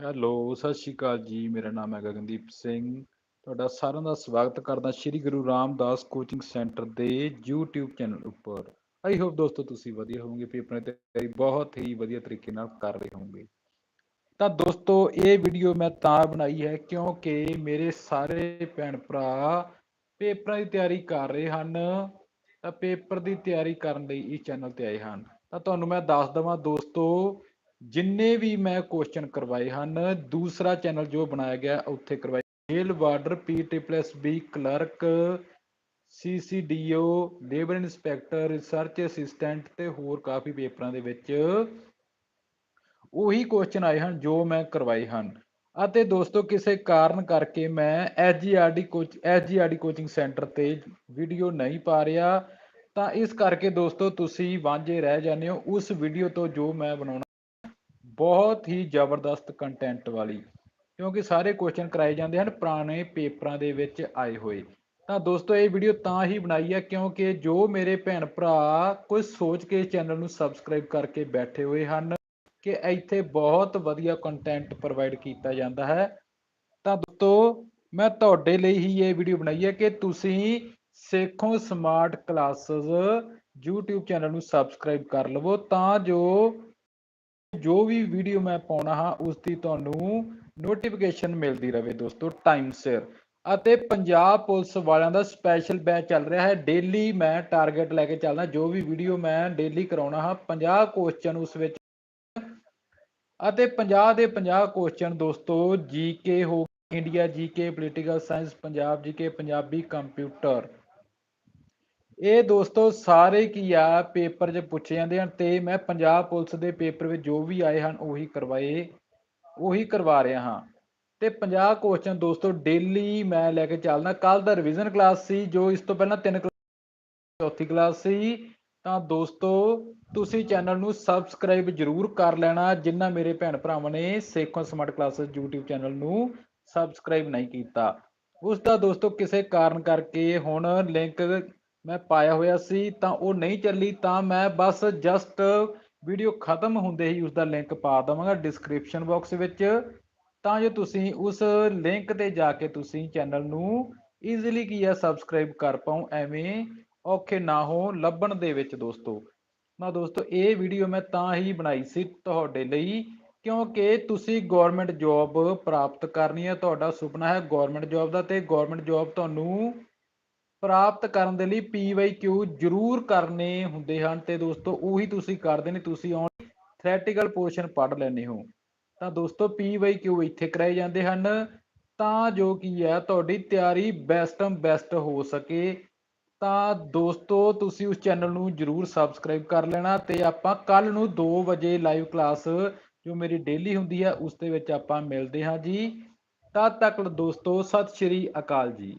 Hello, ਸਤਿ ਸ਼੍ਰੀ ਅਕਾਲ ਜੀ। ਮੇਰਾ ਨਾਮ ਹੈ ਗਗਨਦੀਪ ਸਿੰਘ। ਤੁਹਾਡਾ ਸਾਰਿਆਂ ਦਾ ਸਵਾਗਤ ਕਰਦਾ ਸ਼੍ਰੀ ਗੁਰੂ ਰਾਮਦਾਸ ਕੋਚਿੰਗ ਸੈਂਟਰ ਦੇ YouTube ਚੈਨਲ ਉੱਪਰ। ਆਈ ਹੋਪ ਦੋਸਤੋ ਤੁਸੀਂ ਵਧੀਆ ਹੋਵੋਗੇ ਪੇਪਰਾਂ ਦੀ ਤਿਆਰੀ ਬਹੁਤ ਹੀ ਵਧੀਆ ਤਰੀਕੇ ਨਾਲ ਕਰ ਰਹੇ ਹੋਵੋਗੇ। ਤਾਂ ਦੋਸਤੋ ਇਹ ਵੀਡੀਓ ਮੈਂ ਤਾਂ ਬਣਾਈ ਹੈ ਕਿਉਂਕਿ ਮੇਰੇ ਸਾਰੇ ਭੈਣ ਭਰਾ ਪੇਪਰਾਂ ਦੀ ਤਿਆਰੀ ਕਰ ਰਹੇ ਹਨ ਤਾਂ ਪੇਪਰ ਦੀ ਤਿਆਰੀ ਕਰਨ ਲਈ ਇਹ ਚੈਨਲ ਤੇ ਆਏ ਹਨ ਤਾਂ ਤੁਹਾਨੂੰ ਮੈਂ ਦੱਸ ਦਵਾਂ ਦੋਸਤੋ ਜਿੰਨੇ ਵੀ ਮੈਂ ਕੁਐਸਚਨ ਕਰਵਾਏ ਹਨ, ਦੂਸਰਾ ਚੈਨਲ ਜੋ ਬਣਾਇਆ ਗਿਆ, ਉੱਥੇ ਕਰਵਾਏ male warder P triple S B clerk CCDO labour inspector research assistant ਤੇ ਹੋਰ ਕਾਫੀ ਪੇਪਰਾਂ ਦੇ ਵਿੱਚ ਉਹੀ ਕੁਐਸਚਨ ਆਏ ਹਨ ਜੋ ਮੈਂ ਕਰਵਾਏ ਹਨ। ਅਤੇ ਦੋਸਤੋ, ਕਿਸੇ ਕਾਰਨ ਕਰਕੇ ਮੈਂ SGRD coach SGRD coaching centre ਤੇ ਵੀਡੀਓ ਨਹੀਂ ਪਾ ਰਿਹਾ, ਤਾਂ ਇਸ ਕਰਕੇ ਦੋਸਤੋ, ਤੁਸੀਂ ਵਾਂਝੇ ਰਹਿ ਜਾਂਦੇ ਹੋ। ਉਸ ਵੀਡੀਓ ਤੋਂ ਜੋ ਮੈਂ ਬਣਾਉਣਾ ਬਹੁਤ ਹੀ ਜ਼ਬਰਦਸਤ ਕੰਟੈਂਟ ਵਾਲੀ, ਕਿਉਂਕਿ ਸਾਰੇ ਕੁਐਸਚਨ ਕਰਾਏ ਜਾਂਦੇ ਹਨ, ਪੁਰਾਣੇ ਪੇਪਰਾਂ ਦੇ ਵਿੱਚ ਆਏ ਹੋਏ। ਤਾਂ ਦੋਸਤੋ, ਇਹ ਵੀਡੀਓ ਤਾਂ ਹੀ ਬਣਾਈ ਹੈ ਕਿਉਂਕਿ ਜੋ ਮੇਰੇ ਭੈਣ ਭਰਾ ਕੁਝ ਸੋਚ ਕੇ ਚੈਨਲ ਨੂੰ ਸਬਸਕ੍ਰਾਈਬ ਕਰਕੇ ਬੈਠੇ ਹੋਏ ਹਨ, ਕਿ ਇੱਥੇ ਬਹੁਤ ਵਧੀਆ ਕੰਟੈਂਟ ਪ੍ਰੋਵਾਈਡ ਕੀਤਾ ਜਾਂਦਾ ਹੈ। ਤਾਂ ਦੋਸਤੋ, ਮੈਂ ਤੁਹਾਡੇ ਲਈ ਹੀ ਇਹ ਵੀਡੀਓ ਬਣਾਈ ਹੈ ਕਿ ਤੁਸੀਂ Sekhon smart classes YouTube channel ਨੂੰ ਸਬਸਕ੍ਰਾਈਬ ਕਰ ਲਵੋ, ਤਾਂ ਜੋ ਜੋ ਵੀ ਵੀਡੀਓ ਮੈਂ ਪਾਉਣਾ ਹਾਂ ਉਸ ਦੀ ਤੁਹਾਨੂੰ ਨੋਟੀਫਿਕੇਸ਼ਨ ਮਿਲਦੀ ਰਹੇ ਦੋਸਤੋ ਟਾਈਮ ਸਿਰ। ਅਤੇ ਪੰਜਾਬ ਪੁਲਿਸ ਵਾਲਿਆਂ ਦਾ ਸਪੈਸ਼ਲ ਬੈਚ ਚੱਲ ਰਿਹਾ ਹੈ। ਡੇਲੀ ਮੈਂ ਟਾਰਗੇਟ ਲੈ ਕੇ ਚੱਲਦਾ, ਜੋ ਵੀ ਵੀਡੀਓ ਮੈਂ ਡੇਲੀ ਕਰਾਉਣਾ ਹਾਂ 50 ਕੁਐਸਚਨ ਉਸ ਵਿੱਚ। ਅਤੇ 50 ਦੇ 50 ਕੁਐਸਚਨ ਦੋਸਤੋ ਜੀਕੇ ਹੋ India GK political science Punjab GK Punjabi computer ਇਹ ਦੋਸਤੋ ਸਾਰੇ ਕੀ ਆ, ਪੇਪਰ 'ਚ ਪੁੱਛੇ ਜਾਂਦੇ ਹਨ ਤੇ ਮੈਂ ਪੰਜਾਬ ਪੁਲਿਸ ਦੇ ਪੇਪਰ ਵਿੱਚ ਜੋ ਵੀ ਆਏ ਹਨ ਉਹੀ ਕਰਵਾਏ, ਉਹੀ ਕਰਵਾ ਰਿਹਾ ਹਾਂ। ਤੇ 50 ਕੁਐਸਚਨ ਦੋਸਤੋ ਡੇਲੀ ਮੈਂ ਲੈ ਕੇ ਚੱਲਦਾ। ਕੱਲ ਦਾ ਰਿਵੀਜ਼ਨ ਕਲਾਸ ਸੀ, ਜੋ ਇਸ ਤੋਂ ਪਹਿਲਾਂ ਤਿੰਨ ਚੌਥੀ ਕਲਾਸ ਸੀ। ਤਾਂ ਦੋਸਤੋ ਤੁਸੀਂ ਚੈਨਲ ਨੂੰ ਸਬਸਕ੍ਰਾਈਬ ਜਰੂਰ ਕਰ ਲੈਣਾ, ਜਿੰਨਾ ਮੇਰੇ ਭੈਣ ਭਰਾਵਾਂ ਨੇ Sekhon smart classes YouTube channel ਨੂੰ ਸਬਸਕ੍ਰਾਈਬ ਨਹੀਂ ਕੀਤਾ। ਉਸ ਦਾ ਦੋਸਤੋ ਕਿਸੇ ਕਾਰਨ ਕਰਕੇ ਹੁਣ ਲਿੰਕ ਮੈਂ ਪਾਇਆ ਹੋਇਆ ਸੀ, ਤਾਂ ਉਹ ਨਹੀਂ ਚੱਲੀ, ਤਾਂ ਮੈਂ ਬਸ ਜਸਟ ਵੀਡੀਓ ਖਤਮ ਹੁੰਦੇ ਹੀ ਉਸ ਦਾ ਲਿੰਕ ਪਾ ਦਵਾਂਗਾ ਡਿਸਕ੍ਰਿਪਸ਼ਨ ਬਾਕਸ ਵਿੱਚ। ਤਾਂ ਜੋ ਤੁਸੀਂ ਉਸ ਲਿੰਕ ਤੇ ਜਾ ਕੇ ਤੁਸੀਂ ਚੈਨਲ ਨੂੰ ਈਜ਼ੀਲੀ ਕੀ ਹੈ ਸਬਸਕ੍ਰਾਈਬ ਕਰ ਪਾਓ, ਐਵੇਂ ਔਖੇ ਨਾ ਹੋ, ਲੱਭਣ ਦੇ ਵਿੱਚ ਦੋਸਤੋ। ਨਾ ਦੋਸਤੋ, ਇਹ ਵੀਡੀਓ ਮੈਂ ਤਾਂ ਹੀ ਬਣਾਈ ਸੀ ਤੁਹਾਡੇ ਲਈ, ਕਿਉਂਕਿ ਤੁਸੀਂ ਗਵਰਨਮੈਂਟ ਜੌਬ ਪ੍ਰਾਪਤ ਕਰਨੀ ਹੈ ਤੁਹਾਡਾ ਸੁਪਨਾ ਹੈ ਗਵਰਨਮੈਂਟ ਜੌਬ ਦਾ, ਤੇ ਗਵਰਨਮੈਂਟ ਜੌਬ ਤੁਹਾਨੂੰ ਪ੍ਰਾਪਤ ਕਰਨ ਦੇ ਲਈ PYQ ਜ਼ਰੂਰ ਕਰਨੇ ਹੁੰਦੇ ਹਨ। ਤੇ ਦੋਸਤੋ, ਉਹੀ ਤੁਸੀਂ ਕਰਦੇ ਨੇ, ਤੁਸੀਂ ਔਨ ਥਿਓਰੇਟੀਕਲ ਪੋਰਸ਼ਨ ਪੜ੍ਹ ਲੈਣੇ ਹੋ। ਤਾਂ ਦੋਸਤੋ PYQ ਇੱਥੇ ਕਰਾਏ ਜਾਂਦੇ ਹਨ। ਤਾਂ ਜੋ ਕੀ ਹੈ, ਤੁਹਾਡੀ ਤਿਆਰੀ ਬੈਸਟ ਬੈਸਟ ਹੋ ਸਕੇ। ਤਾਂ ਦੋਸਤੋ, ਤੁਸੀਂ ਉਸ ਚੈਨਲ ਨੂੰ ਜਰੂਰ ਸਬਸਕ੍ਰਾਈਬ ਕਰ ਲੈਣਾ। ਤੇ ਆਪਾਂ ਕੱਲ ਨੂੰ 2 ਵਜੇ ਲਾਈਵ ਕਲਾਸ ਜੋ ਮੇਰੀ ਡੇਲੀ ਹੁੰਦੀ ਹੈ, ਉਸ ਦੇ ਵਿੱਚ ਆਪਾਂ ਮਿਲਦੇ ਹਾਂ ਜੀ। ਤਦ ਤੱਕ ਦੋਸਤੋ, ਸਤਿ ਸ਼੍ਰੀ ਅਕਾਲ ਜੀ।